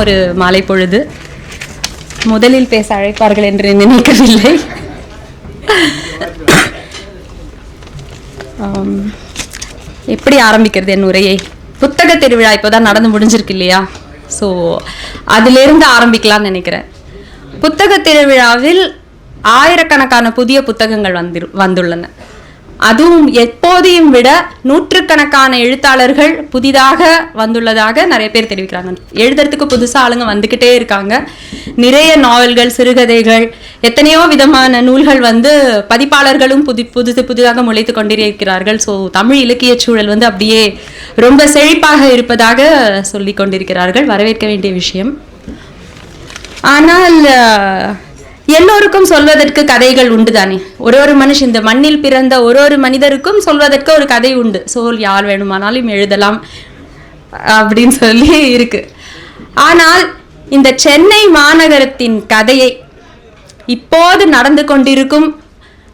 ஒரு மாலை பொழுது. முதலில் பேச அழைப்பார்கள் என்று நினைக்கவில்லை எப்படி ஆரம்பிக்கிறது என் உரையை? புத்தக திருவிழா இப்போதான் நடந்து முடிஞ்சிருக்கு இல்லையா? ஸோ அதிலிருந்து ஆரம்பிக்கலாம்னு நினைக்கிறேன். புத்தக திருவிழாவில் ஆயிரக்கணக்கான புதிய புத்தகங்கள் வந்து வந்துள்ளன. அதுவும் எப்போதையும் விட நூற்றுக்கணக்கான எழுத்தாளர்கள் புதிதாக வந்துள்ளதாக நிறைய பேர் தெரிவிக்கிறாங்க. எழுதுறதுக்கு புதுசாக ஆளுங்க வந்துக்கிட்டே இருக்காங்க. நிறைய நாவல்கள் சிறுகதைகள் எத்தனையோ விதமான நூல்கள் வந்து பதிப்பாளர்களும் புதி புதுசு புதிதாக முளைத்து கொண்டிருக்கிறார்கள் ஸோ தமிழ் இலக்கிய சூழல் வந்து அப்படியே ரொம்ப செழிப்பாக இருப்பதாக சொல்லி கொண்டிருக்கிறார்கள். வரவேற்க வேண்டிய விஷயம். ஆனால் எல்லோருக்கும் சொல்வதற்கு கதைகள் உண்டு தானே ஒரு ஒரு மனுஷன் இந்த மண்ணில் பிறந்த ஒரு ஒரு மனிதருக்கும் சொல்வதற்கு ஒரு கதை உண்டு. சோல் யார் வேணுமானாலும் எழுதலாம் அப்படின்னு சொல்லி இருக்கு. ஆனால் இந்த சென்னை மாநகரத்தின் கதையை இப்போது நடந்து கொண்டிருக்கும்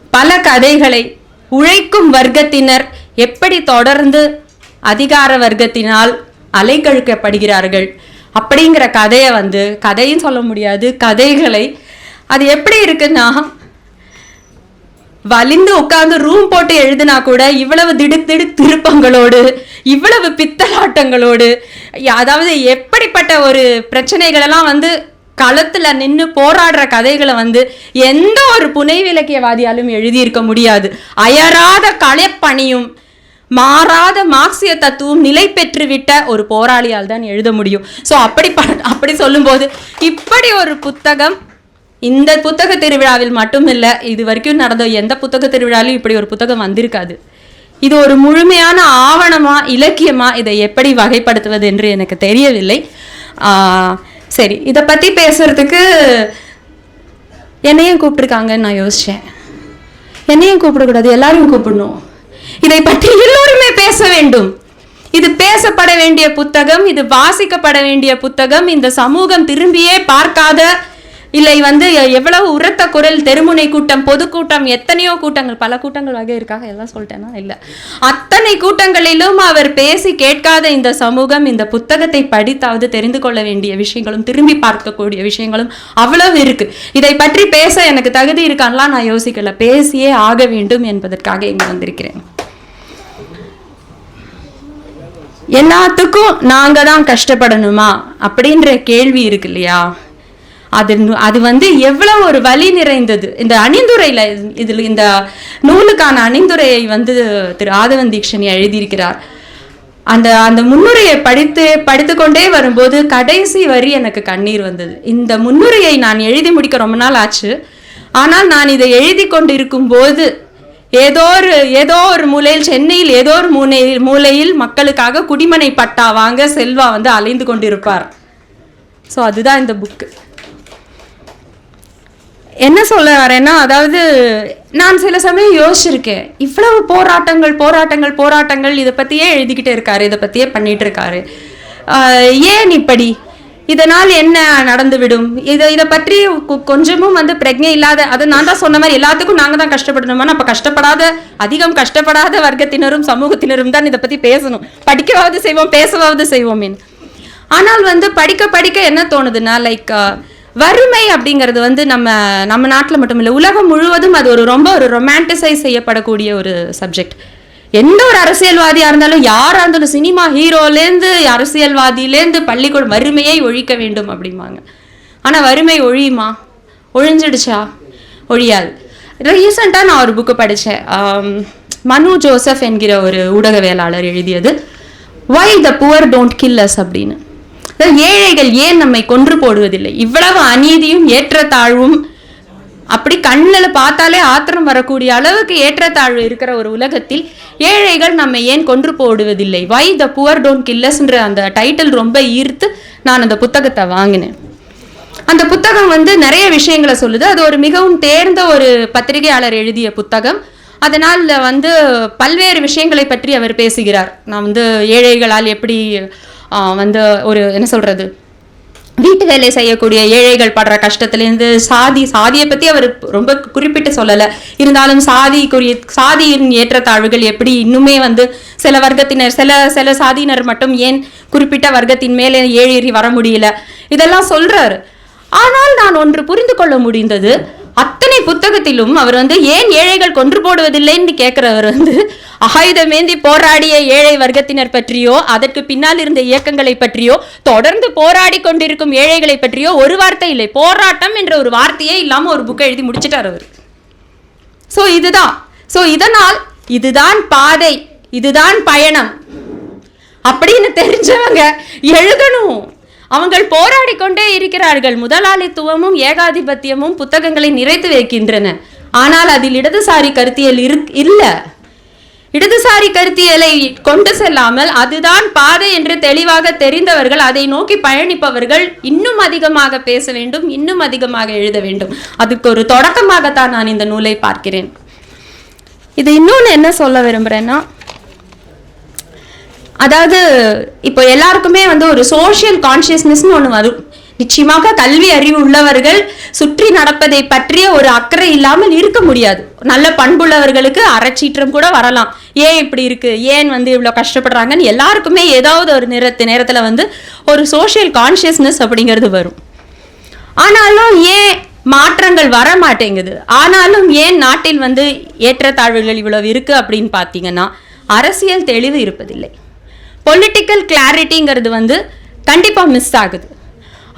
பல கதைகளை உழைக்கும் வர்க்கத்தினர் எப்படி தொடர்ந்து அதிகார வர்க்கத்தினால் அலைக்கழிக்கப்படுகிறார்கள் அப்படிங்கிற கதையை வந்து கதையும் சொல்ல முடியாது கதைகளை அது எப்படி இருக்குன்னா வலிந்து உட்காந்து ரூம் போட்டு எழுதினா கூட இவ்வளவு திடுத்திடு திருப்பங்களோடு இவ்வளவு பித்தலாட்டங்களோடு அதாவது எப்படிப்பட்ட ஒரு பிரச்சனைகளெல்லாம் வந்து களத்தில் நின்று போராடுற கதைகளை வந்து எந்த ஒரு புனைவிலக்கியவாதியாலும் எழுதியிருக்க முடியாது. அயராத களைப்பணியும் மாறாத மார்க்சிய தத்துவம் நிலை பெற்றுவிட்ட ஒரு போராளியால் தான் எழுத முடியும். ஸோ அப்படி ப- அப்படி சொல்லும்போது இப்படி ஒரு புத்தகம் இந்த புத்தக திருவிழாவில் மட்டும் இல்லை இது வரைக்கும் நடந்த எந்த புத்தக திருவிழாலையும் இப்படி ஒரு புத்தகம் வந்திருக்காது. இது ஒரு முழுமையான ஆவணமா இலக்கியமா இதை எப்படி வகைப்படுத்துவது என்று எனக்கு தெரியவில்லை. சரி இதை பற்றி பேசுறதுக்கு என்னையும் கூப்பிட்டுருக்காங்கன்னு நான் யோசித்தேன் என்னையும் கூப்பிடக்கூடாது எல்லாரையும் கூப்பிடணும். இதை பற்றி எல்லோருமே பேச வேண்டும். இது பேசப்பட வேண்டிய புத்தகம் இது வாசிக்கப்பட வேண்டிய புத்தகம் இந்த சமூகம் திரும்பியே பார்க்காத இல்லை வந்து எவ்வளவு உரத்த குரல் தெருமுனை கூட்டம் பொதுக்கூட்டம் எத்தனையோ கூட்டங்கள் பல கூட்டங்கள் வகை இருக்காக எல்லாம் சொல்லிட்டேன்னா இல்லை. அத்தனை கூட்டங்களிலும் அவர் பேசி கேட்காத இந்த சமூகம் இந்த புத்தகத்தை படித்தாவது தெரிந்து கொள்ள வேண்டிய விஷயங்களும் திரும்பி பார்க்கக்கூடிய விஷயங்களும் அவ்வளவு இருக்கு. இதை பற்றி பேச எனக்கு தகுதி இருக்கான்லாம் நான் யோசிக்கல. பேசியே ஆக வேண்டும் என்பதற்காக இங்கு வந்திருக்கிறேன். எல்லாத்துக்கும் நாங்கள் தான் கஷ்டப்படணுமா? அப்படின்ற கேள்வி இருக்கு இல்லையா? அது அது வந்து எவ்வளவு ஒரு வழி நிறைந்தது. இந்த அணிந்துரையில் இதில் இந்த நூலுக்கான அணிந்துரையை வந்து திரு ஆதவன் தீக்ஷணி எழுதியிருக்கிறார். அந்த அந்த முன்னுரையை படித்து படித்துக்கொண்டே வரும்போது கடைசி வரி எனக்கு கண்ணீர் வந்தது. இந்த முன்னுரையை நான் எழுதி முடிக்க ரொம்ப நாள் ஆச்சு. ஆனால் நான் இதை எழுதி கொண்டிருக்கும் போது ஏதோ ஒரு ஏதோ ஒரு மூலையில் சென்னையில் ஏதோ ஒரு மூலையில் மூலையில் மக்களுக்காக குடிமனை பட்டா வாங்க செல்வா வந்து அலைந்து கொண்டிருப்பார். ஸோ அதுதான் இந்த புக்கு என்ன சொல்ல வரேன்னா அதாவது நான் சில சமயம் யோசிச்சிருக்கேன். இவ்வளவு போராட்டங்கள் போராட்டங்கள் போராட்டங்கள் இதை பற்றியே எழுதிக்கிட்டே இருக்காரு? இதை பற்றியே பண்ணிட்டு இருக்காரு? ஏன் இப்படி? இதனால் என்ன நடந்துவிடும்? இதை இதை பற்றி கொஞ்சமும் வந்து பிரஜை இல்லாத அது நான் தான் சொன்ன மாதிரி எல்லாத்துக்கும் நாங்கள் தான் கஷ்டப்படணுமா அப்போ கஷ்டப்படாத அதிகம் கஷ்டப்படாத வர்க்கத்தினரும் சமூகத்தினரும் தான் இதை பற்றி பேசணும். படிக்கவாவது செய்வோம் பேசவாவது செய்வோம் ஆனால் வந்து படிக்க படிக்க என்ன தோணுதுன்னா லைக் வறுமை அப்படிங்கிறது வந்து நம்ம நம்ம நாட்டில் மட்டும் இல்லை உலகம் முழுவதும் அது ஒரு ரொம்ப ஒரு ரொமான்டிசைஸ் செய்யப்படக்கூடிய ஒரு சப்ஜெக்ட் எந்த ஒரு அரசியல்வாதியாக இருந்தாலும் யாராக இருந்தாலும் சினிமா ஹீரோலேருந்து அரசியல்வாதியிலேருந்து பள்ளிக்கூடம் வறுமையை ஒழிக்க வேண்டும் அப்படிம்பாங்க. ஆனால் வறுமை ஒழியுமா? ஒழிஞ்சிடுச்சா? ஒழியாது. ரீசெண்டாக நான் ஒரு புக்கு படித்தேன் மனு ஜோசப் என்கிற ஒரு ஊடகவியலாளர் எழுதியது why the poor don't kill us அப்படின்னு. ஏழைகள் ஏன் நம்மை கொன்று போடுவதில்லை? இவ்வளவு அநீதியும் ஏற்றத்தாழ்வும் அப்படி கண்ணில் பார்த்தாலே ஆத்திரம் வரக்கூடிய அளவுக்கு ஏற்றத்தாழ்வு இருக்கிற ஒரு உலகத்தில் ஏழைகள் நம்மை ஏன் கொன்று போடுவதில்லை? வை த புவர் டோன் கில்லஸ்ன்ற அந்த டைட்டில் ரொம்ப ஈர்த்து நான் அந்த புத்தகத்தை வாங்கினேன். அந்த புத்தகம் வந்து நிறைய விஷயங்களை சொல்லுது. அது ஒரு மிகவும் தேர்ந்த ஒரு பத்திரிகையாளர் எழுதிய புத்தகம். அதனால் வந்து பல்வேறு விஷயங்களை பற்றி அவர் பேசுகிறார். நான் வந்து ஏழைகளால் எப்படி வந்து ஒரு என்ன சொல்கிறது வீட்டு வேலை செய்யக்கூடிய ஏழைகள் படுற கஷ்டத்துலேருந்து சாதி சாதியை பற்றி அவர் ரொம்ப குறிப்பிட்டு சொல்லலை. இருந்தாலும் சாதிக்குரிய சாதியின் ஏற்றத்தாழ்வுகள் எப்படி இன்னுமே வந்து சில வர்க்கத்தினர் சில சில சாதியினர் மட்டும் ஏன் குறிப்பிட்ட வர்க்கத்தின் மேலே ஏழேறி வர முடியல? இதெல்லாம் சொல்கிறாரு ஆனால் நான் ஒன்று புரிந்து கொள்ள முடிந்தது அத்தனை புத்தகத்திலும் அவர் வந்து ஏன் ஏழைகள் கொன்று போடுவதில்லைன்னு கேட்கிறவர் வந்து ஆயுதமேந்தி போராடிய ஏழை வர்க்கத்தினர் பற்றியோ அதற்கு பின்னால் இருந்த இயக்கங்களை பற்றியோ தொடர்ந்து போராடி கொண்டிருக்கும் ஏழைகளை பற்றியோ ஒரு வார்த்தை இல்லை. போராட்டம் என்ற ஒரு வார்த்தையே இல்லாமல் ஒரு புக்கை எழுதி முடிச்சிட்டார் அவர். ஸோ இதுதான். ஸோ இதனால் இதுதான் பாதை. இதுதான் பயணம். அப்படின்னு தெரிஞ்சவங்க எழுதணும். அவங்கள் போராடி கொண்டே இருக்கிறார்கள். முதலாளித்துவமும் ஏகாதிபத்தியமும் புத்தகங்களை நிறைத்து வைக்கின்றன. ஆனால் அதில் இடதுசாரி கருத்தியல் இருக் இல்ல. இடதுசாரி கருத்தியலை கொண்டு செல்லாமல் அதுதான் பாதை என்று தெளிவாக தெரிந்தவர்கள் அதை நோக்கி பயணிப்பவர்கள் இன்னும் அதிகமாக பேச வேண்டும் இன்னும் அதிகமாக எழுத வேண்டும். அதுக்கு ஒரு தொடக்கமாகத்தான் நான் இந்த நூலை பார்க்கிறேன். இது இன்னொன்று என்ன சொல்ல விரும்புறேன்னா அதாவது இப்போ எல்லாருக்குமே வந்து ஒரு சோஷியல் கான்சியஸ்னஸ்னு ஒன்று வரும். நிச்சயமாக கல்வி அறிவு உள்ளவர்கள் சுற்றி நடப்பதை பற்றிய ஒரு அக்கறை இல்லாமல் இருக்க முடியாது. நல்ல பண்புள்ளவர்களுக்கு அறச்சீற்றம் கூட வரலாம். ஏன் இப்படி இருக்கு? ஏன் வந்து இவ்வளோ கஷ்டப்படுறாங்கன்னு எல்லாருக்குமே ஏதாவது ஒரு நேரத்து நேரத்தில் வந்து ஒரு சோஷியல் கான்சியஸ்னஸ் அப்படிங்கிறது வரும். ஆனாலும் ஏன் மாற்றங்கள் வர மாட்டேங்குது ஆனாலும் ஏன் நாட்டில் வந்து ஏற்றத்தாழ்வுகள் இவ்வளவு இருக்கு அப்படின்னு பார்த்தீங்கன்னா அரசியல் தெளிவு இருப்பதில்லை. பொலிட்டிக்கல் கிளாரிட்டிங்கிறது வந்து கண்டிப்பாக மிஸ் ஆகுது.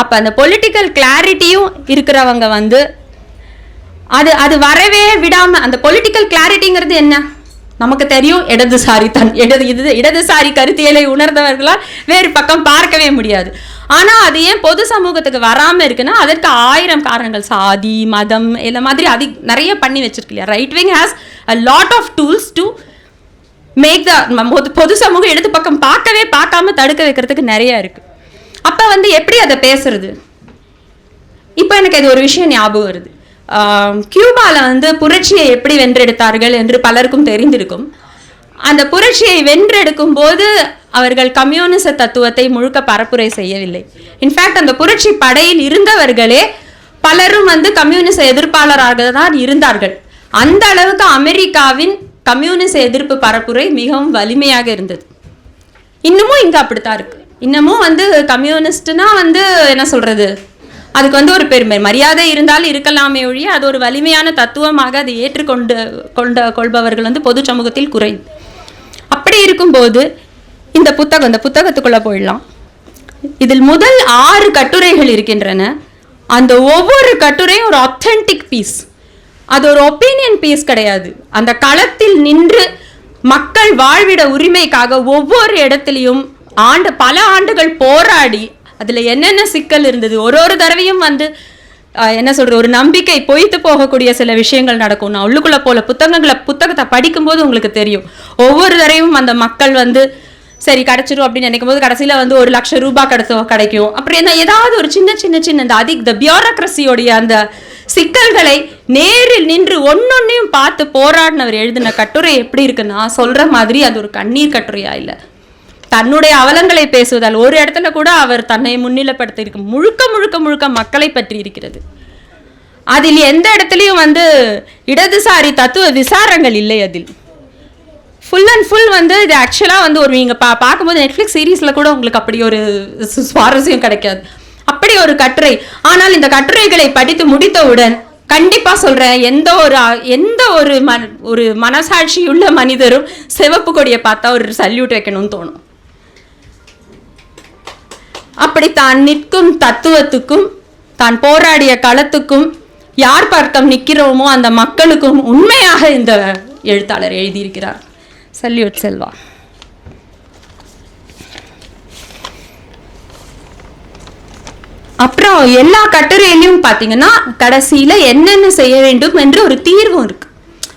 அப்போ அந்த பொலிட்டிக்கல் கிளாரிட்டியும் இருக்கிறவங்க வந்து அது அது வரவே விடாமல் அந்த பொலிட்டிக்கல் கிளாரிட்டிங்கிறது என்ன? நமக்கு தெரியும் இடதுசாரி தன் இடது இது இடதுசாரி கருத்தியலை உணர்ந்தவர்களால் வேறு பக்கம் பார்க்கவே முடியாது. ஆனால் அது ஏன் பொது சமூகத்துக்கு வராமல் இருக்குன்னா அதற்கு ஆயிரம் காரணங்கள். சாதி மதம் இந்த மாதிரி அது நிறைய பண்ணி வச்சிருக்கு இல்லையா? Right wing has a lot of tools to make the பொது பொது சமூகம் இடது பக்கம் பார்க்கவே பார்க்காம தடுக்க வைக்கிறதுக்கு நிறைய இருக்கு. அப்போ வந்து எப்படி அதை பேசுறது? இப்போ எனக்கு இது ஒரு விஷயம் ஞாபகம் வருது. கியூபாவில் வந்து புரட்சியை எப்படி வென்றெடுத்தார்கள் என்று பலருக்கும் தெரிந்திருக்கும். அந்த புரட்சியை வென்றெடுக்கும் போது அவர்கள் கம்யூனிச தத்துவத்தை முழுக்க பரப்புரை செய்யவில்லை. இன்ஃபேக்ட் அந்த புரட்சி படையில் இருந்தவர்களே பலரும் வந்து கம்யூனிச எதிர்ப்பாளராக தான் இருந்தார்கள். அந்த அளவுக்கு அமெரிக்காவின் கம்யூனிச எதிர்ப்பு பரப்புரை மிகவும் வலிமையாக இருந்தது. இன்னமும் இங்கே அப்படித்தான் இருக்கு. இன்னமும் வந்து கம்யூனிஸ்ட்னா வந்து என்ன சொல்றது? அதுக்கு வந்து ஒரு பெருமை. மரியாதை இருந்தாலும் இருக்கலாமே ஒழிய அது ஒரு வலிமையான தத்துவமாக அதை ஏற்றுக்கொண்டு கொண்ட கொள்பவர்கள் வந்து பொது சமூகத்தில் குறை அப்படி இருக்கும்போது இந்த புத்தகம் இந்த புத்தகத்துக்குள்ளே போயிடலாம். இதில் முதல் ஆறு கட்டுரைகள் இருக்கின்றன. அந்த ஒவ்வொரு கட்டுரையும் ஒரு அத்தென்டிக் பீஸ் அது ஒரு ஒப்பீனியன் பீஸ் கிடையாது. அந்த களத்தில் நின்று மக்கள் வாழ்விட உரிமைக்காக ஒவ்வொரு இடத்துலையும் ஆண்டு பல ஆண்டுகள் போராடி அதில் என்னென்ன சிக்கல் இருந்தது? ஒரு ஒரு தடவையும் வந்து என்ன சொல்கிற ஒரு நம்பிக்கை பொய்த்து போகக்கூடிய சில விஷயங்கள் நடக்கும். நான் உள்ளுக்குள்ளே போல புத்தகங்களை புத்தகத்தை படிக்கும்போது உங்களுக்கு தெரியும். ஒவ்வொரு தடவையும் அந்த மக்கள் வந்து சரி கிடச்சிரும் அப்படின்னு நினைக்கும் போது கடைசியில் வந்து ஒரு லட்சம் ரூபாய் கிடைச்சோ கிடைக்கும். அப்புறம் என்ன ஏதாவது ஒரு சின்ன சின்ன சின்ன இந்த அதிக த பியூரோக்ரஸியோடைய அந்த சிக்கல்களை நேரில் நின்று ஒன்னொன்னையும் பார்த்து போராடினவர் எழுதின கட்டுரை எப்படி இருக்குன்னா சொல்ற மாதிரி அது ஒரு கண்ணீர் கட்டுரையா இல்லை? தன்னுடைய அவலங்களை பேசுவதால் ஒரு இடத்துல கூட அவர் தன்னை முன்னிலைப்படுத்தி இருக்கு முழுக்க முழுக்க முழுக்க மக்களை பற்றி இருக்கிறது. அதில் எந்த இடத்துலையும் வந்து இடதுசாரி தத்துவ விசாரங்கள் இல்லை அதில். ஃபுல் அண்ட் ஃபுல் வந்து இது ஆக்சுவலாக வந்து ஒரு நீங்கள் பா பார்க்கும்போது நெட்ஃப்ளிக்ஸ் சீரீஸில் கூட உங்களுக்கு அப்படி ஒரு சு- சுவாரஸ்யம் கிடைக்காது. அப்படி ஒரு கட்டுரை. ஆனால் இந்த கட்டுரைகளை படித்து முடித்தவுடன் கண்டிப்பாக சொல்கிறேன் எந்த ஒரு எந்த ஒரு மன ஒரு மனசாட்சியுள்ள மனிதரும் சிவப்பு கொடியை பார்த்தா ஒரு சல்யூட் வைக்கணும்னு தோணும். அப்படி தான் நிற்கும் தத்துவத்துக்கும் தான் போராடிய களத்துக்கும் யார் பக்கம் நிற்கிறோமோ அந்த மக்களுக்கும் உண்மையாக இந்த எழுத்தாளர் எழுதியிருக்கிறார். சல்யூட் செல்வா. அப்புறம் எல்லா கட்டுரையிலையும் பார்த்தீங்கன்னா கடைசியில் என்னென்ன செய்ய வேண்டும் என்று ஒரு தீர்வும் இருக்கு.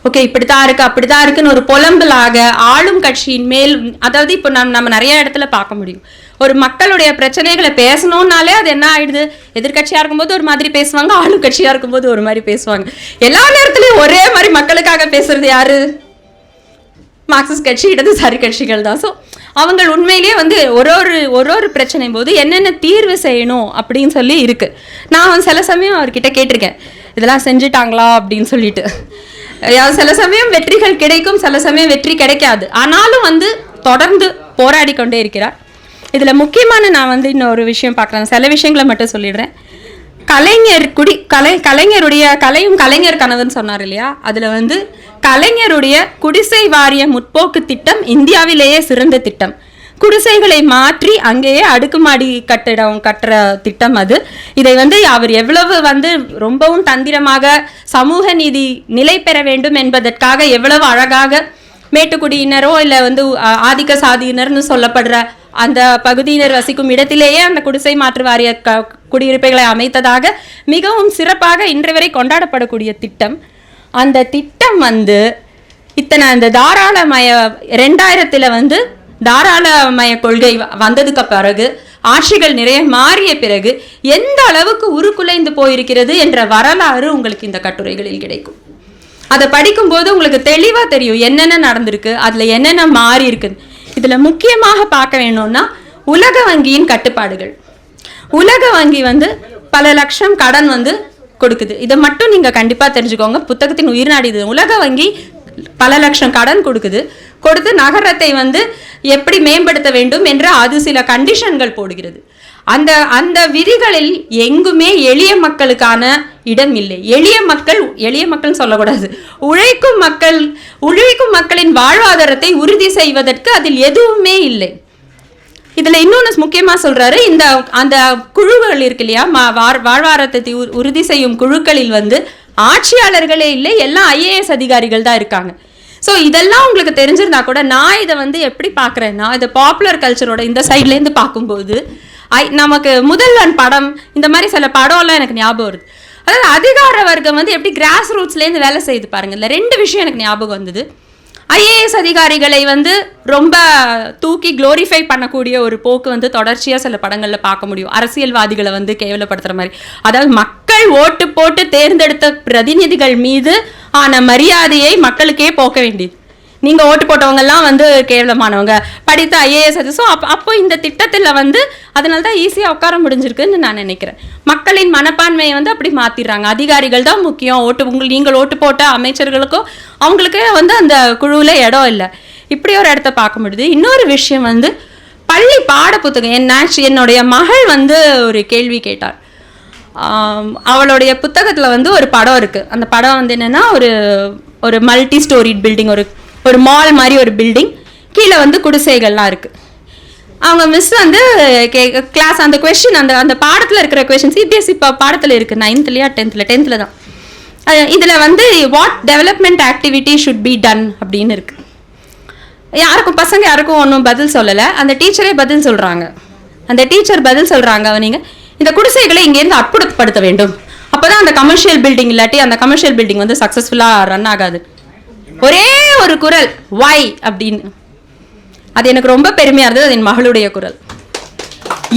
ஓகே இப்படித்தான் இருக்கு அப்படித்தான் இருக்குன்னு ஒரு புலம்பலாக ஆளும் கட்சியின் மேல் அதாவது இப்போ நம்ம நம்ம நிறைய இடத்துல பார்க்க முடியும். ஒரு மக்களுடைய பிரச்சனைகளை பேசணும்னாலே அது என்ன ஆயிடுது? எதிர்கட்சியா இருக்கும்போது ஒரு மாதிரி பேசுவாங்க ஆளும் கட்சியா இருக்கும்போது ஒரு மாதிரி பேசுவாங்க. எல்லா நேரத்துலயும் ஒரே மாதிரி மக்களுக்காக பேசுறது யாரு? மார்க்சிஸ்ட் கட்சி இடதுசாரி கட்சிகள் தான். ஸோ அவங்க உண்மையிலேயே வந்து ஒரு ஒரு ஒரு ஒரு பிரச்சனை போது என்னென்ன தீர்வு செய்யணும் அப்படின்னு சொல்லி இருக்குது நான் சில சமயம் அவர்கிட்ட கேட்டிருக்கேன். இதெல்லாம் செஞ்சுட்டாங்களா? அப்படின்னு சொல்லிட்டு. சில சமயம் வெற்றிகள் கிடைக்கும் சில சமயம் வெற்றி கிடைக்காது. ஆனாலும் வந்து தொடர்ந்து போராடி கொண்டே இருக்கிறார். இதில் முக்கியமான நான் வந்து இன்னொரு விஷயம் பார்க்குறேன். சில விஷயங்களை மட்டும் சொல்லிடுறேன். கலைஞர் குடி கலை கலைஞருடைய கலையும் கலைஞர் கனவுன்னு சொன்னார் இல்லையா? அதில் வந்து கலைஞருடைய குடிசை வாரிய முற்போக்கு திட்டம் இந்தியாவிலேயே சிறந்த திட்டம். குடிசைகளை மாற்றி அங்கேயே அடுக்குமாடி கட்டிடம் கட்டுற திட்டம் அது. இதை வந்து அவர் எவ்வளவு வந்து ரொம்பவும் தந்திரமாக சமூக நீதி நிலை பெற வேண்டும் என்பதற்காக எவ்வளவு அழகாக மேட்டுக்குடியினரோ இல்லை வந்து ஆதிக்க சாதியினர்னு சொல்லப்படுற அந்த பகுதியினர் வசிக்கும் இடத்திலேயே அந்த குடிசை மாற்று வாரிய க குடியிருப்புகளை அமைத்ததாக மிகவும் சிறப்பாக இன்று வரை கொண்டாடப்படக்கூடிய திட்டம். அந்த திட்டம் வந்து இத்தனை அந்த தாராளமய ரெண்டாயிரத்தில் வந்து தாராளமய கொள்கை வ- வந்ததுக்கு பிறகு ஆட்சிகள் நிறைய மாறிய பிறகு எந்த அளவுக்கு உருக்குலைந்து போயிருக்கிறது என்ற வரலாறு உங்களுக்கு இந்த கட்டுரைகளில் கிடைக்கும். அதை படிக்கும்போது உங்களுக்கு தெளிவாக தெரியும் என்னென்ன நடந்திருக்கு அதில் என்னென்ன மாறி இருக்குன்னு இதில் முக்கியமாக பார்க்க வேணும்னா உலக வங்கியின் கட்டுப்பாடுகள். உலக வங்கி வந்து பல லட்சம் கடன் வந்து கொடுக்குது. இதை மட்டும் நீங்கள் கண்டிப்பாக தெரிஞ்சுக்கோங்க. புத்தகத்தின் உயிர்நாடி இது. உலக வங்கி பல லட்சம் கடன் கொடுக்குது. கொடுத்து நகரத்தை வந்து எப்படி மேம்படுத்த வேண்டும் என்று அது சில கண்டிஷன்கள் போடுகிறது. அந்த அந்த விதிகளில் எங்குமே எளிய மக்களுக்கான இடம் இல்லை எளிய மக்கள் எளிய மக்கள் சொல்லக்கூடாது. உழைக்கும் மக்கள் உழைக்கும் மக்களின் வாழ்வாதாரத்தை உறுதி செய்வதற்கு அதில் எதுவுமே இல்லை. இதில் இன்னொன்று முக்கியமாக சொல்கிறாரு இந்த அந்த குழுக்கள் இருக்கு இல்லையா? மா- வாழ்வாதாரத்தை உ- உறுதி செய்யும் குழுக்களில் வந்து ஆட்சியாளர்களே இல்லை எல்லாம் ஐஏஎஸ் அதிகாரிகள் தான் இருக்காங்க. ஸோ இதெல்லாம் உங்களுக்கு தெரிஞ்சிருந்தா கூட நான் இதை வந்து எப்படி பார்க்குறேன்னா இந்த பாப்புலர் கல்ச்சரோட இந்த சைட்லேருந்து பார்க்கும்போது ஐ நமக்கு முதல்வன் படம் இந்த மாதிரி சில படம்லாம் எனக்கு ஞாபகம் வருது. அதாவது அதிகார வர்க்கம் வந்து எப்படி கிராஸ் ரூட்ஸ்லேருந்து வேலை செய்து பாருங்க. இந்த ரெண்டு விஷயம் எனக்கு ஞாபகம் வந்தது. ஐஏஎஸ் அதிகாரிகளை வந்து ரொம்ப தூக்கி க்ளோரிஃபை பண்ணக்கூடிய ஒரு போக்கு வந்து தொடர்ச்சியாக சில படங்களில் பார்க்க முடியும். அரசியல்வாதிகளை வந்து கேவலப்படுத்துகிற மாதிரி. அதாவது மக்கள் ஓட்டு போட்டு தேர்ந்தெடுத்த பிரதிநிதிகள் மீது ஆன மரியாதையை மக்களுக்கே போக்க வேண்டியது. நீங்க ஓட்டு போட்டவங்கெல்லாம் வந்து கேவலமானவங்க. படித்த ஐஏஎஸ் அது. ஸோ அப்போ அப்போ இந்த திட்டத்தில் வந்து அதனால தான் ஈஸியாக உட்கார முடிஞ்சிருக்குன்னு நான் நினைக்கிறேன். மக்களின் மனப்பான்மையை வந்து அப்படி மாத்திடுறாங்க. அதிகாரிகள் தான் முக்கியம். ஓட்டு உங்கள் நீங்கள் ஓட்டு போட்ட அமைச்சர்களுக்கும் அவங்களுக்கே வந்து அந்த குழுவில் இடம் இல்லை. இப்படி ஒரு இடத்த பார்க்க முடியுது இன்னொரு விஷயம் வந்து பள்ளி பாட புத்தகம் என் என்னுடைய மகள் வந்து ஒரு கேள்வி கேட்டார். அவளுடைய புத்தகத்தில் வந்து ஒரு படம் இருக்குது அந்த படம் வந்து என்னென்னா ஒரு ஒரு மல்டி ஸ்டோரிட் பில்டிங் ஒரு ஒரு மால் மாதிரி ஒரு பில்டிங் கீழே வந்து குடிசைகள்லாம் இருக்கு. அவங்க மிஸ் வந்து கே கிளாஸ் அந்த கொஷின் அந்த அந்த பாடத்தில் இருக்கிற கொஷின் சிபிஎஸ்சி இப்போ பாடத்தில் இருக்குது நைன்த்லையா டென்த்தில் டென்த்தில் தான். இதில் வந்து what development activity should be done அப்படின்னு இருக்கு. யாருக்கும் பசங்க யாருக்கும் ஒன்றும் பதில் சொல்லலை. அந்த டீச்சரே பதில் சொல்கிறாங்க அந்த டீச்சர் பதில் சொல்கிறாங்க நீங்க இந்த குடிசைகளை இங்கேருந்து அற்புதப்படுத்த வேண்டும். அப்பதான் அந்த கமர்ஷியல் பில்டிங் இல்லாட்டி அந்த கமர்ஷியல் பில்டிங் வந்து சக்ஸஸ்ஃபுல்லாக ரன் ஆகாது. ஒரே ஒரு குரல் வை அப்படின்னு. அது எனக்கு ரொம்ப பெருமையா இருந்தது அது என் மகளுடைய குரல்.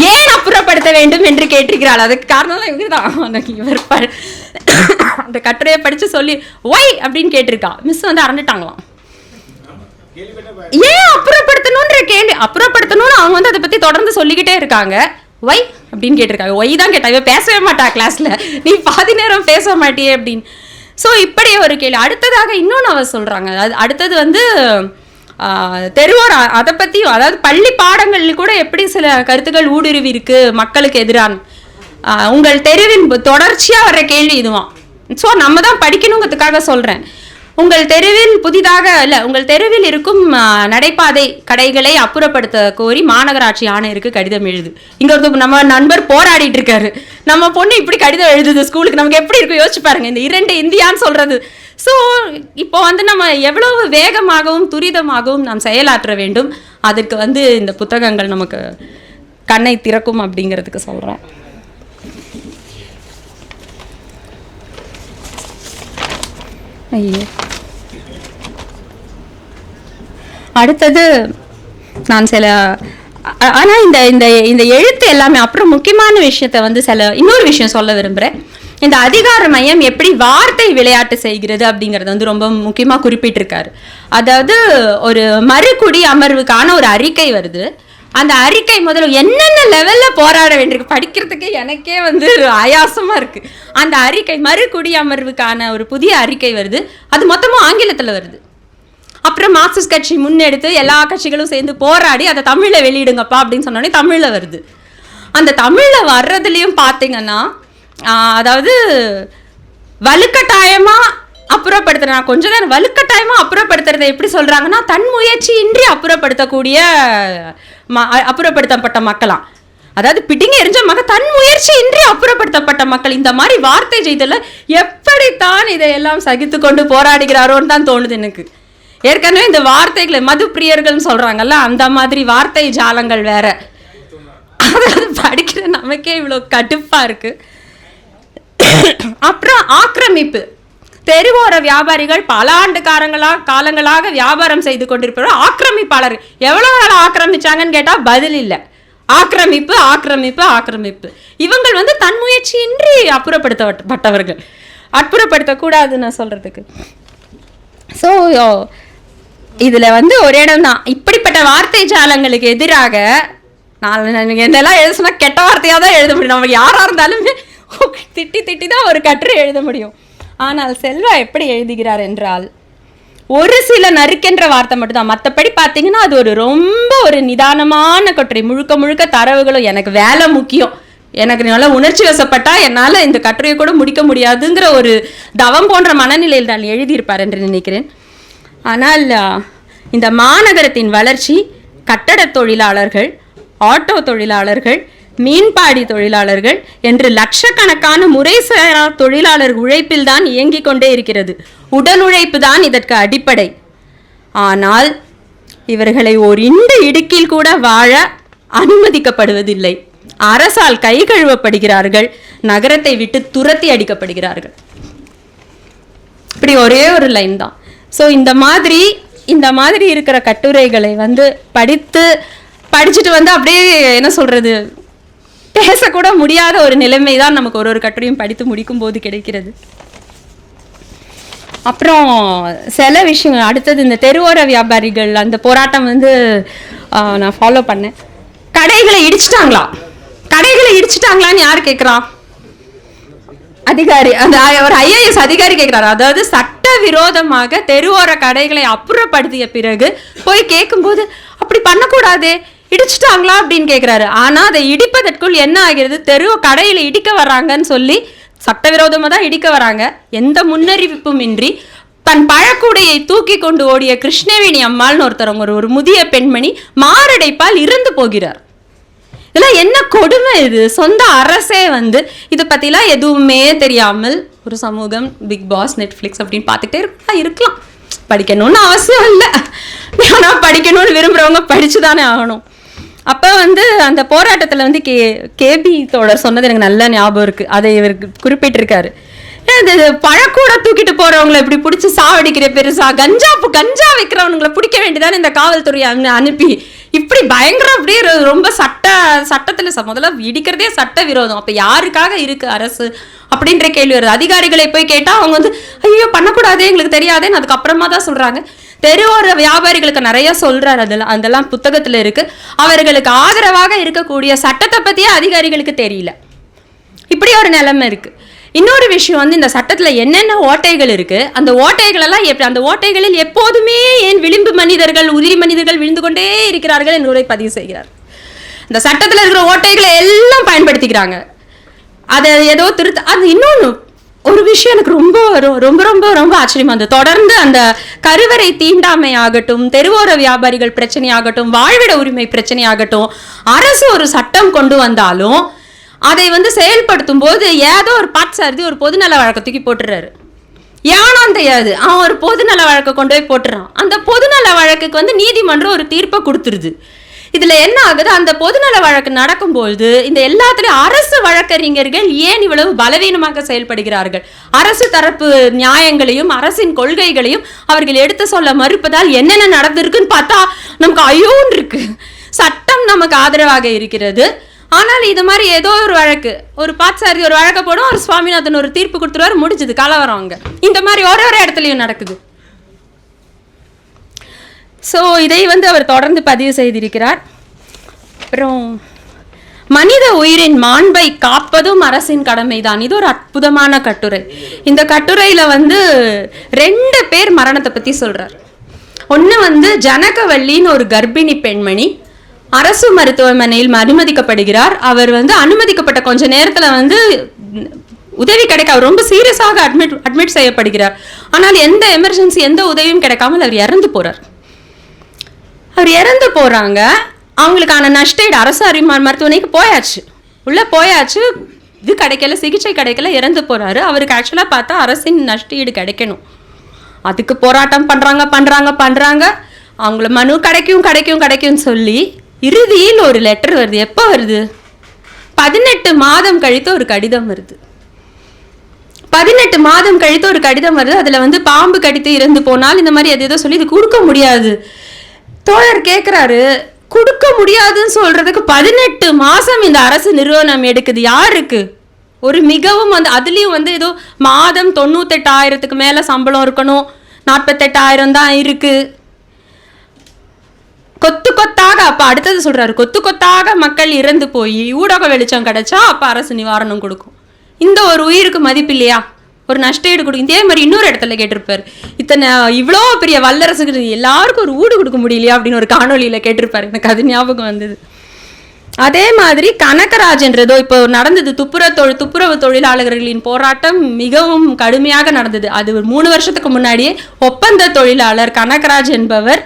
ஏன் அப்புறப்படுத்த வேண்டும் என்று கேட்டிருக்கிறாள்? அதுக்கு காரணம் இவர்தான். அந்த இவர் அந்த கட்டுரையை படிச்சு சொல்லி ஒய் அப்படின்னு கேட்டிருக்கா. மிஸ் வந்து அரண்டுட்டாங்களாம் ஏன் அப்புறப்படுத்தணும்ன்ற கேள்வி அப்புறப்படுத்தணும்னு அவங்க வந்து அதை பத்தி தொடர்ந்து சொல்லிக்கிட்டே இருக்காங்க. ஒய் அப்படின்னு கேட்டிருக்காங்க. ஒய் தான் கேட்டா இவ பேசவே மாட்டா கிளாஸ்ல நீ பாதி நேரம் பேச மாட்டியே அப்படின்னு. ஸோ இப்படி ஒரு கேள்வி. அடுத்ததாக இன்னொன்று அவர் சொல்கிறாங்க அது அடுத்தது வந்து தெருவோர் அதை பற்றியும் அதாவது பள்ளி பாடங்களில் கூட எப்படி சில கருத்துக்கள் ஊடுருவி இருக்கு மக்களுக்கு எதிரான? உங்கள் தெருவின் தொடர்ச்சியாக வர்ற கேள்வி இதுவான் ஸோ நம்ம தான் படிக்கணுங்கிறதுக்காக சொல்கிறேன் உங்கள் தெருவில் புதிதாக இல்ல உங்கள் தெருவில் இருக்கும் நடைபாதை கடைகளை அப்புறப்படுத்த கோரி மாநகராட்சி ஆணையருக்கு கடிதம் எழுது. இங்க ஒரு நம்ம நண்பர் போராடிட்டு இருக்காரு. நம்ம பொண்ணு இப்படி கடிதம் எழுதுது ஸ்கூலுக்கு. நமக்கு எப்படி இருக்கும்? யோசிச்சு பாருங்க. இந்த இரண்டு இந்தியான்னு சொல்றது. ஸோ இப்போ வந்து நம்ம எவ்வளவு வேகமாகவும் துரிதமாகவும் நாம் செயலாற்ற வேண்டும்? அதற்கு வந்து இந்த புத்தகங்கள் நமக்கு கண்ணை திறக்கும் அப்படிங்கிறதுக்கு சொல்கிறேன் ஐயோ. அடுத்தது நான் சில ஆனால் இந்த இந்த இந்த எழுத்து எல்லாமே அப்புறம் முக்கியமான விஷயத்த வந்து சில இன்னொரு விஷயம் சொல்ல விரும்புகிறேன் இந்த அதிகார மையம் எப்படி வார்த்தை விளையாட்டு செய்கிறது அப்படிங்கிறது வந்து ரொம்ப முக்கியமாக குறிப்பிட்டிருக்காரு. அதாவது ஒரு மறுகுடி அமர்வுக்கான ஒரு அறிக்கை வருது. அந்த அறிக்கை முதல்ல என்னென்ன லெவலில் போராட வேண்டியிருக்கு படிக்கிறதுக்கு எனக்கே வந்து ஆயாசமாக இருக்குது அந்த அறிக்கை மறுகுடி அமர்வுக்கான ஒரு புதிய அறிக்கை வருது. அது மொத்தமும் ஆங்கிலத்தில் வருது. அப்புறம் மார்க்சிஸ்ட் கட்சி முன்னெடுத்து எல்லா கட்சிகளும் சேர்ந்து போராடி அதை தமிழில் வெளியிடுங்கப்பா அப்படின்னு சொன்னோடனே தமிழில் வருது. அந்த தமிழில் வர்றதுலேயும் பார்த்தீங்கன்னா அதாவது வலுக்கட்டாயமாக அப்புறப்படுத்துற நான் கொஞ்ச நேரம் வலுக்கட்டாயமாக அப்புறப்படுத்துறதை எப்படி சொல்கிறாங்கன்னா தன் முயற்சியின்றி அப்புறப்படுத்தக்கூடிய ம- அ- அப்புறப்படுத்தப்பட்ட மக்களாம். அதாவது பிடிங்க எரிஞ்ச மக தன் முயற்சியின்றி அப்புறப்படுத்தப்பட்ட மக்கள். இந்த மாதிரி வார்த்தை செய்தல எப்படித்தான் இதையெல்லாம் சகித்து கொண்டு போராடுகிறாரோன்னு தான் தோணுது எனக்கு. ஏற்கனவே இந்த வார்த்தைகளை மது பிரியர்கள்னு சொல்றாங்கல்ல அந்த மாதிரி வார்த்தை ஜாலங்கள் வேற. அதாவது படிக்கிற நமக்கே இவ்வளோ கடுப்பாக இருக்கு. அப்புறம் ஆக்கிரமிப்பு. தெருவோர வியாபாரிகள் பல ஆண்டு காரங்களா காலங்களாக வியாபாரம் செய்து கொண்டிருப்பவர் ஆக்கிரமிப்பாளர். எவ்வளோ நாள் ஆக்கிரமிச்சாங்கன்னு கேட்டால் பதில் இல்லை. ஆக்கிரமிப்பு ஆக்கிரமிப்பு ஆக்கிரமிப்பு. இவங்கள் வந்து தன் முயற்சியின்றி அப்புறப்படுத்தப்பட்டவர்கள். அப்புறப்படுத்தக்கூடாது நான் சொல்றதுக்கு. ஸோ இதில் வந்து ஒரு இடம் தான் இப்படிப்பட்ட வார்த்தை ஜாலங்களுக்கு எதிராக நான் எனக்கு என்னெல்லாம் எழுத சொன்னால் கெட்ட வார்த்தையாக தான் எழுத முடியும். நம்ம யாராக இருந்தாலுமே திட்டி திட்டி தான் ஒரு கட்டுரை எழுத முடியும். ஆனால் செல்வா எப்படி எழுதுகிறார் என்றால் ஒரு சில நறுக்கென்ற வார்த்தை மட்டும்தான். மற்றபடி பார்த்தீங்கன்னா அது ஒரு ரொம்ப ஒரு நிதானமான கட்டுரை. முழுக்க முழுக்க தரவுகளும் எனக்கு வேலை முக்கியம். எனக்கு நல்லா உணர்ச்சி வசப்பட்டா என்னால் இந்த கட்டுரையை கூட முடிக்க முடியாதுங்கிற ஒரு தவம் போன்ற மனநிலையில் தான் எழுதியிருப்பார் என்று நினைக்கிறேன். ஆனால் இந்த மாநகரத்தின் வளர்ச்சி கட்டடத் தொழிலாளர்கள் ஆட்டோ தொழிலாளர்கள் மீன்பாடி தொழிலாளர்கள் என்று லட்சக்கணக்கான முறைசாரா தொழிலாளர் உழைப்பில் தான் இயங்கிக் கொண்டே இருக்கிறது. உடல் உழைப்பு தான் இதற்கு அடிப்படை. ஆனால் இவர்களை ஒரு இண்டு இடுக்கில் கூட வாழ அனுமதிக்கப்படுவதில்லை. அரசால் கை கழுவப்படுகிறார்கள் நகரத்தை விட்டு துரத்தி அடிக்கப்படுகிறார்கள். இப்படி ஒரே ஒரு லைன் தான். ஸோ இந்த மாதிரி இந்த மாதிரி இருக்கிற கட்டுரைகளை வந்து படித்து படிச்சுட்டு வந்து அப்படியே என்ன சொல்கிறது பேசக்கூட முடியாத ஒரு நிலைமை தான் நமக்கு ஒரு ஒரு கட்டுரையும் படித்து முடிக்கும் போது கிடைக்கிறது. அப்புறம் சில விஷயங்கள் அடுத்தது இந்த தெருவோர வியாபாரிகள் அந்த போராட்டம் வந்து நான் ஃபாலோ பண்ணேன். கடைகளை இடிச்சிட்டாங்களா? கடைகளை இடிச்சிட்டாங்களான்னு யார் கேட்குறான் அதிகாரி அந்த அவர் ஒரு ஐஏஎஸ் அதிகாரி கேட்கிறாரு அதாவது சட்ட விரோதமாக தெருவோர கடைகளை அப்புறப்படுத்திய பிறகு போய் கேட்கும்போது அப்படி பண்ணக்கூடாதே இடிச்சிட்டாங்களா? அப்படின்னு கேட்குறாரு ஆனா அதை இடிப்பதற்குள் என்ன ஆகிறது? தெரு கடையில இடிக்க வர்றாங்கன்னு சொல்லி சட்டவிரோதமாக தான் இடிக்க வராங்க. எந்த முன்னறிவிப்பும் இன்றி தன் பழக்கூடையை தூக்கி கொண்டு ஓடிய கிருஷ்ணவேணி அம்மாள்னு ஒருத்தர் ஒரு ஒரு முதிய பெண்மணி மாரடைப்பால் இறந்து போகிறார். இதெல்லாம் என்ன கொடுமை இது? சொந்த அரசே வந்து இதை பற்றிலாம் எதுவுமே தெரியாமல் ஒரு சமூகம் பிக் பாஸ் நெட்ஃப்ளிக்ஸ் அப்படின்னு பார்த்துட்டே இருக்கா இருக்கலாம். படிக்கணும்னு அவசியம் இல்லை. ஆனால் படிக்கணும்னு விரும்புகிறவங்க படித்து தானே ஆகணும். அப்போ வந்து அந்த போராட்டத்தில் வந்து கே கேபி தோழர் சொன்னது எனக்கு நல்ல ஞாபகம் இருக்குது அதை இவருக்கு குறிப்பிட்டிருக்காரு. பழக்கூட தூக்கிட்டு போறவங்களை இப்படி பிடிச்சி சாவடிக்கிற பெருசா? கஞ்சா கஞ்சா வைக்கிறவனுங்களை பிடிக்க வேண்டியதானே இந்த காவல்துறை அனுப்பி? இப்படி பயங்கரம் அப்படியே ரொம்ப சட்ட சட்டத்தில் ச- முதல்ல இடிக்கிறதே சட்ட விரோதம். அப்போ யாருக்காக இருக்கு அரசு? அப்படின்ற கேள்வி வருது. அதிகாரிகளை போய் கேட்டால் அவங்க வந்து ஐயோ பண்ணக்கூடாதே எங்களுக்கு தெரியாதேன்னு அதுக்கப்புறமா தான் சொல்கிறாங்க தெருவோர வியாபாரிகளுக்கு நிறைய சொல்றாரு அதெல்லாம் அதெல்லாம் புத்தகத்துல இருக்கு. அவர்களுக்கு ஆதரவாக இருக்கக்கூடிய சட்டத்தை பத்தியே அதிகாரிகளுக்கு தெரியல. இப்படி ஒரு நிலைமை இருக்கு. இன்னொரு விஷயம் வந்து இந்த சட்டத்தில் என்னென்ன ஓட்டைகள் இருக்குது அந்த ஓட்டைகளெல்லாம் எப்படி? அந்த ஓட்டைகளில் எப்போதுமே ஏன் விளிம்பு மனிதர்கள் உதிரி மனிதர்கள் விழுந்து கொண்டே இருக்கிறார்கள் என்று பதிவு செய்கிறார். இந்த சட்டத்தில் இருக்கிற ஓட்டைகளை எல்லாம் பயன்படுத்திக்கிறாங்க. அதை ஏதோ திருத்த அது இன்னொன்று ஒரு விஷயம் எனக்கு ரொம்ப ரொம்ப ரொம்ப ரொம்ப ஆச்சரியமா இருந்தது. தொடர்ந்து அந்த கருவறை தீண்டாமை ஆகட்டும் தெருவோர வியாபாரிகள் பிரச்சனை ஆகட்டும் வாழ்விட உரிமை பிரச்சனை ஆகட்டும் அரசு ஒரு சட்டம் கொண்டு வந்தாலும் அதை வந்து செயல்படுத்தும் போது ஏதோ ஒரு பாட்சாரதி ஒரு பொதுநல வழக்கை தூக்கி போட்டுறாரு ஏனாம் தெரியாது அவன் ஒரு பொதுநல வழக்கை கொண்டு போய் போட்டுறான். அந்த பொதுநல வழக்குக்கு வந்து நீதிமன்றம் ஒரு தீர்ப்பை கொடுத்துருது. இதில் என்ன ஆகுது? அந்த பொதுநல வழக்கு நடக்கும்போது இந்த எல்லாத்துலேயும் அரசு வழக்கறிஞர்கள் ஏன் இவ்வளவு பலவீனமாக செயல்படுகிறார்கள்? அரசு தரப்பு நியாயங்களையும் அரசின் கொள்கைகளையும் அவர்கள் எடுத்து சொல்ல மறுப்பதால் என்னென்ன நடந்திருக்குன்னு பார்த்தா நமக்கு ஐயோன்னு இருக்கு. சட்டம் நமக்கு ஆதரவாக இருக்கிறது. ஆனால் இது மாதிரி ஏதோ ஒரு வழக்கு. ஒரு பாட்சாரி ஒரு வழக்கை போடும் ஒரு சுவாமிநாதன் ஒரு தீர்ப்பு கொடுத்துருவாரு முடிஞ்சது கலவரம் அங்க. இந்த மாதிரி ஒரு ஒரு இடத்துலையும் நடக்குது. ஸோ இதை வந்து அவர் தொடர்ந்து பதிவு செய்திருக்கிறார். அப்புறம் மனித உயிரின் மாண்பை காப்பதும் அரசின் கடமைதான். இது ஒரு அற்புதமான கட்டுரை. இந்த கட்டுரையில் வந்து ரெண்டு பேர் மரணத்தை பற்றி சொல்கிறார் ஒன்று வந்து ஜனகவல்லின்னு ஒரு கர்ப்பிணி பெண்மணி அரசு மருத்துவமனையில் அனுமதிக்கப்படுகிறார் அவர் வந்து அனுமதிக்கப்பட்ட கொஞ்ச நேரத்தில் வந்து உதவி கிடைக்க அவர் ரொம்ப சீரியஸாக அட்மிட் அட்மிட் செய்யப்படுகிறார். ஆனால் எந்த எமர்ஜென்சி எந்த உதவியும் கிடைக்காமல் அவர் இறந்து போறார். அவர் இறந்து போறாங்க. அவங்களுக்கான நஷ்டஈடு அரசு அறிமுக மருத்துவமனைக்கு போயாச்சு. உள்ள போயாச்சு. இது கிடைக்கல சிகிச்சை கிடைக்கல இறந்து போறாரு. அவருக்கு ஆக்சுவலாக பார்த்தா அரசின் நஷ்டஈடு கிடைக்கணும். அதுக்கு போராட்டம் பண்றாங்க பண்றாங்க பண்றாங்க. அவங்கள மனு கிடைக்கும் கிடைக்கும் கிடைக்கும்னு சொல்லி இறுதியில் ஒரு லெட்டர் வருது. எப்போ வருது? பதினெட்டு மாதம் கழித்து ஒரு கடிதம் வருது. பதினெட்டு மாதம் கழித்து ஒரு கடிதம் வருது. அதில் வந்து பாம்பு கடித்து இறந்து போனால் இந்த மாதிரி அது ஏதோ சொல்லி இது கொடுக்க முடியாது. தோழர் கேட்குறாரு கொடுக்க முடியாதுன்னு சொல்கிறதுக்கு பதினெட்டு மாதம் இந்த அரசு நிறுவனம் எடுக்குது. யாருக்கு? ஒரு மிகவும் வந்து அதுலேயும் வந்து ஏதோ மாதம் தொண்ணூத்தெட்டாயிரத்துக்கு மேலே சம்பளம் இருக்கணும். நாற்பத்தெட்டாயிரம் தான் இருக்குது கொத்து கொத்தாக அப்ப அடுத்தது சொல்றாரு. கொத்து கொத்தாக மக்கள் இறந்து போய் ஊடக வெளிச்சம் கிடைச்சா அப்ப அரசு நிவாரணம் கொடுக்கும். இந்த ஒரு உயிருக்கு மதிப்பு இல்லையா? ஒரு நஷ்டஈடு கொடுக்கும். இதே மாதிரி இன்னொரு இடத்துல கேட்டிருப்பாரு. இத்தனை இவ்வளோ பெரிய வல்லரசுக்கு எல்லாருக்கும் ஒரு ஊடு கொடுக்க முடியலையா அப்படின்னு ஒரு காணொலியில் கேட்டிருப்பாரு. எனக்கு அது ஞாபகம் வந்தது. அதே மாதிரி கனகராஜன்றதோ இப்போ நடந்தது துப்புர தொழில் துப்புரவு தொழிலாளர்களின் போராட்டம் மிகவும் கடுமையாக நடந்தது. அது ஒரு மூணு வருஷத்துக்கு முன்னாடியே ஒப்பந்த தொழிலாளர் கனகராஜ் என்பவர்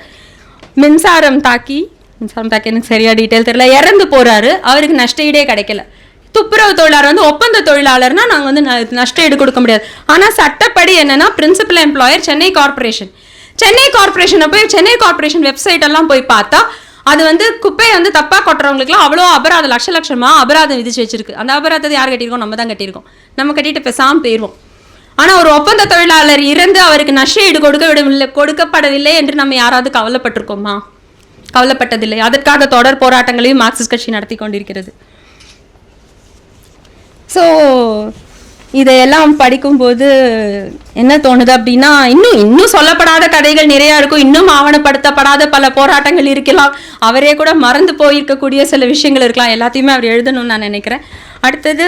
மின்சாரம் தாக்கி மின்சாரம் தாக்கி எனக்கு சரியா டீட்டெயில் தெரியல. இறந்து போறாரு. அவருக்கு நஷ்ட ஈடே கிடைக்கல. துப்புரவு தொழிலாளர் வந்து ஒப்பந்த தொழிலாளர்னா நாங்கள் வந்து ந- நஷ்டஈடு கொடுக்க முடியாது. ஆனால் சட்டப்படி என்னன்னா principal employer Chennai corporation Chennai கார்ப்பரேஷனை போய் சென்னை கார்பரேஷன் வெப்சைட் எல்லாம் போய் பார்த்தா அது வந்து குப்பையை வந்து தப்பாக கொட்டுறவங்களுக்குலாம் அவ்வளோ அபராதம் லட்ச லட்சமாக அபராதம் விதிச்சு வச்சிருக்கு. அந்த அபராதத்தை யார் கட்டியிருக்கோம்? நம்ம தான் கட்டியிருக்கோம். நம்ம கட்டிட்டு பெசாமல் போயிடுவோம் ஆனால் ஒரு ஒப்பந்த தொழிலாளர் இறந்து அவருக்கு நஷ்டஈடு கொடுக்க விடவில்லை கொடுக்கப்படவில்லை என்று நம்ம யாராவது கவலைப்பட்டிருக்கோமா? கவலைப்பட்டதில்லை. அதற்காக தொடர் போராட்டங்களையும் மார்க்சிஸ்ட் கட்சி நடத்தி கொண்டிருக்கிறது. ஸோ இதையெல்லாம் படிக்கும்போது என்ன தோணுது அப்படின்னா இன்னும் இன்னும் சொல்லப்படாத கதைகள் நிறையா இருக்கும். இன்னும் ஆவணப்படுத்தப்படாத பல போராட்டங்கள் இருக்கலாம். அவரே கூட மறந்து போயிருக்கக்கூடிய சில விஷயங்கள் இருக்கலாம். எல்லாத்தையுமே அவர் எழுதணும்னு நான் நினைக்கிறேன். அடுத்தது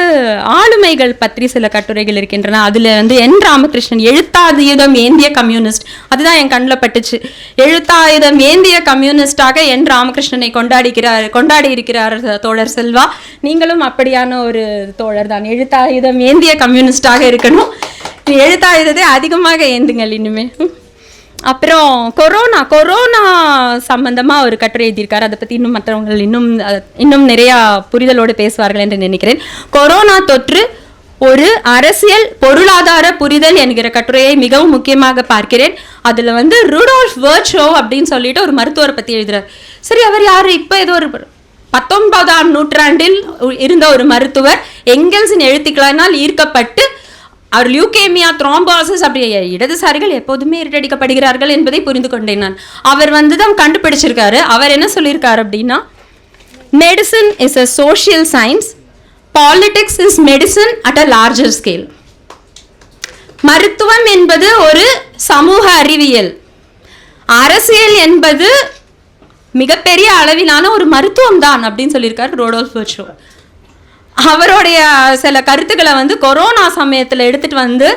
ஆளுமைகள் பற்றி சில கட்டுரைகள் இருக்கின்றன. அதில் வந்து என் ராமகிருஷ்ணன் எழுத்தாயுதம் ஏந்திய கம்யூனிஸ்ட். அதுதான் என் கண்ணில் பட்டுச்சு. எழுத்தாயுதம் ஏந்திய கம்யூனிஸ்டாக என் ராமகிருஷ்ணனை கொண்டாடிக்கிறார் கொண்டாடி இருக்கிறார் தோழர் செல்வா. நீங்களும் அப்படியான ஒரு தோழர் தான் எழுத்தாயுதம் ஏந்திய கம்யூனிஸ்டாக இருக்கணும். எழுத்தாயுதத்தை அதிகமாக ஏந்துங்கள் இனிமேல் அப்புறம் கொரோனா கொரோனா சம்மந்தமாக ஒரு கட்டுரை எழுதியிருக்காரு. அதை பற்றி இன்னும் மற்றவங்க இன்னும் இன்னும் நிறையா புரிதலோடு பேசுவார்கள் என்று நினைக்கிறேன். கொரோனா தொற்று ஒரு அரசியல் பொருளாதார புரிதல் என்கிற கட்டுரையை மிகவும் முக்கியமாக பார்க்கிறேன். அதில் வந்து ரூடால்ஃப் வேர்ட்ஷோ அப்படின்னு சொல்லிட்டு ஒரு மருத்துவரை பற்றி எழுதுறார். சரி அவர் யார்? இப்போ ஏதோ ஒரு பத்தொன்பதாம் நூற்றாண்டில் இருந்த ஒரு மருத்துவர் எங்கெல்ஸின் எழுத்துக்களானால் ஈர்க்கப்பட்டு அவர் லியூகேமியா த்ரோம்பாசஸ் அப்படி இடதுசாரிகள் எப்போதுமே இருட்டடிக்கப்படுகிறார்கள் என்பதை புரிந்து கொண்டேன் நான். அவர் வந்து தான் கண்டுபிடிச்சிருக்காரு. அவர் என்ன சொல்லியிருக்காரு அப்படின்னா medicine is a social science politics is medicine at a larger scale மருத்துவம் என்பது ஒரு சமூக அறிவியல். அரசியல் என்பது மிகப்பெரிய அளவிலான ஒரு மருத்துவம் தான் அப்படின்னு சொல்லியிருக்காரு ரோடோல்ஃபோ அவருடைய சில கருத்துக்களை வந்து கொரோனா சமயத்தில் எடுத்துகிட்டு வந்து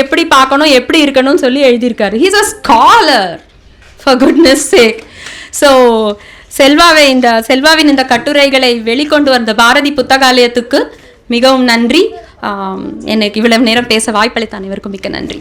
எப்படி பார்க்கணும் எப்படி இருக்கணும்னு சொல்லி எழுதியிருக்காரு. He's a scholar for goodness sake so செல்வாவை இந்த செல்வாவின் இந்த கட்டுரைகளை வெளிக்கொண்டு வந்த பாரதி புத்தகாலயத்துக்கு மிகவும் நன்றி. என்னை எனக்கு இவ்வளவு நேரம் பேச வாய்ப்பளித்த அனைவருக்கும் மிக்க நன்றி.